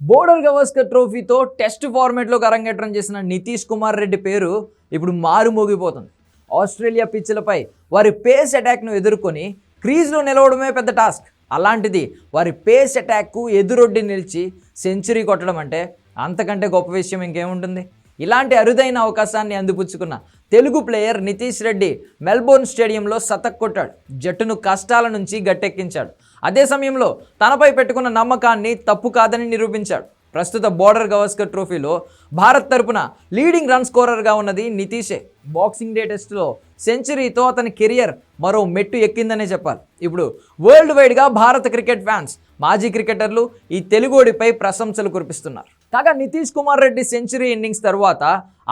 Border Gavaskar ట్రోఫీతో test ఫార్మాట్లోకి అరంగేట్రం చేసిన నితీష్ కుమార్ రెడ్డి పేరు ఇప్పుడు మారుమోగిపోతుంది ఆస్ట్రేలియా పిచ్లపై వారి పేస్ అటాక్ను ఎదుర్కొని క్రీజ్లో నిలవడమే పెద్ద టాస్క్. అలాంటిది వారి పేస్ అటాక్కు ఎదురొడ్డి నిలిచి సెంచరీ కొట్టడం అంటే అంతకంటే గొప్ప విషయం ఇంకేముంటుంది? ఇలాంటి అరుదైన అవకాశాన్ని అందిపుచ్చుకున్న తెలుగు ప్లేయర్ నితీష్ రెడ్డి మెల్బోర్న్ స్టేడియంలో శతక్ కొట్టాడు. జట్టును కష్టాల నుంచి గట్టెక్కించాడు. అదే సమయంలో తనపై పెట్టుకున్న నమ్మకాన్ని తప్పు కాదని నిరూపించాడు. ప్రస్తుత బోర్డర్ గవస్కర్ ట్రోఫీలో భారత్ తరపున లీడింగ్ రన్ స్కోరర్గా ఉన్నది నితీషే. బాక్సింగ్ డే టెస్ట్లో సెంచరీతో అతని కెరియర్ మరో మెట్టు ఎక్కిందనే చెప్పాలి. ఇప్పుడు వరల్డ్ వైడ్గా భారత క్రికెట్ ఫ్యాన్స్ మాజీ క్రికెటర్లు ఈ తెలుగోడిపై ప్రశంసలు కురిపిస్తున్నారు. కాగా నితీష్ కుమార్ రెడ్డి సెంచరీ ఇన్నింగ్స్ తర్వాత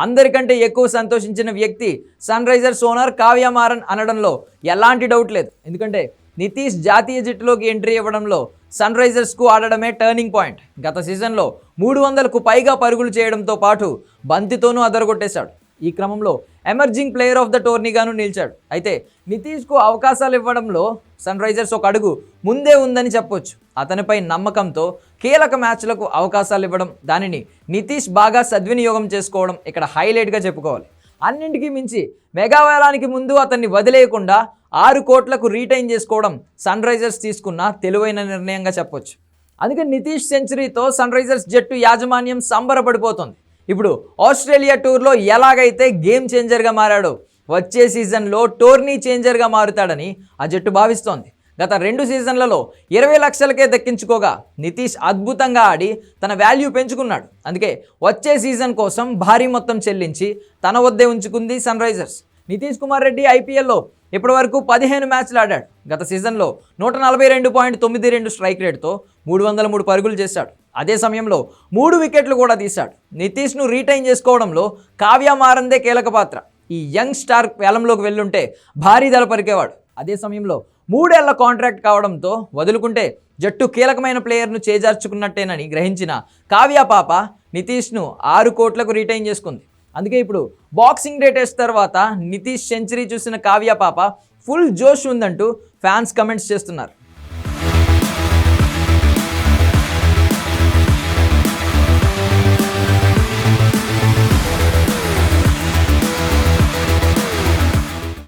అందరికంటే ఎక్కువ సంతోషించిన వ్యక్తి సన్ రైజర్స్ ఓనర్ కావ్యమారన్ అనడంలో ఎలాంటి డౌట్ లేదు. ఎందుకంటే నితీష్ జాతీయ జట్టులోకి ఎంట్రీ ఇవ్వడంలో సన్ రైజర్స్కు ఆడడమే టర్నింగ్ పాయింట్. గత సీజన్లో మూడు వందలకు పైగా పరుగులు చేయడంతో పాటు బంతితోనూ అదరగొట్టేశాడు. ఈ క్రమంలో ఎమర్జింగ్ ప్లేయర్ ఆఫ్ ద టోర్నీగాను నిలిచాడు. అయితే నితీష్కు అవకాశాలు ఇవ్వడంలో సన్ రైజర్స్ ఒక అడుగు ముందే ఉందని చెప్పొచ్చు. అతనిపై నమ్మకంతో కీలక మ్యాచ్లకు అవకాశాలు ఇవ్వడం దానిని నితీష్ బాగా సద్వినియోగం చేసుకోవడం ఇక్కడ హైలైట్గా చెప్పుకోవాలి. అన్నింటికీ మించి మెగావేలానికి ముందు అతన్ని వదిలేయకుండా ఆరు కోట్లకు రీటైన్ చేసుకోవడం సన్ రైజర్స్ తీసుకున్న తెలివైన నిర్ణయంగా చెప్పొచ్చు. అందుకే నితీష్ సెంచరీతో సన్ రైజర్స్ జట్టు యాజమాన్యం సంబరపడిపోతుంది. ఇప్పుడు ఆస్ట్రేలియా టూర్లో ఎలాగైతే గేమ్ చేంజర్గా మారాడో వచ్చే సీజన్లో టోర్నీ చేంజర్గా మారుతాడని ఆ జట్టు భావిస్తోంది. గత రెండు సీజన్లలో ఇరవై లక్షలకే దక్కించుకోగా నితీష్ అద్భుతంగా ఆడి తన వాల్యూ పెంచుకున్నాడు. అందుకే వచ్చే సీజన్ కోసం భారీ మొత్తం చెల్లించి తన వద్దే ఉంచుకుంది సన్ రైజర్స్. నితీష్ కుమార్ రెడ్డి ఐపీఎల్లో ఇప్పటివరకు పదిహేను మ్యాచ్లు ఆడాడు. గత సీజన్లో నూట నలభై రెండు పాయింట్ తొమ్మిది రెండు స్ట్రైక్ రేట్తో మూడు వందల మూడు పరుగులు చేశాడు. అదే సమయంలో మూడు వికెట్లు కూడా తీశాడు. నితీష్ను రీటైన్ చేసుకోవడంలో కావ్య మారందే కీలక పాత్ర. ఈ యంగ్ స్టార్ వేలంలోకి వెళ్ళుంటే భారీ ధర పరికేవాడు అదే సమయంలో మూడేళ్ళ కాంట్రాక్ట్ కావడంతో వదులుకుంటే జట్టు కీలకమైన ప్లేయర్ను చేజార్చుకున్నట్టేనని గ్రహించిన కావ్య పాప నితీష్ను ఆరు కోట్లకు రీటైన్ చేసుకుంది. అందుకే ఇప్పుడు బాక్సింగ్ డే టెస్ట్ తర్వాత నితీష్ సెంచరీ చూసిన కావ్య పాప ఫుల్ జోష్ ఉందంటూ ఫ్యాన్స్ కమెంట్స్ చేస్తున్నారు.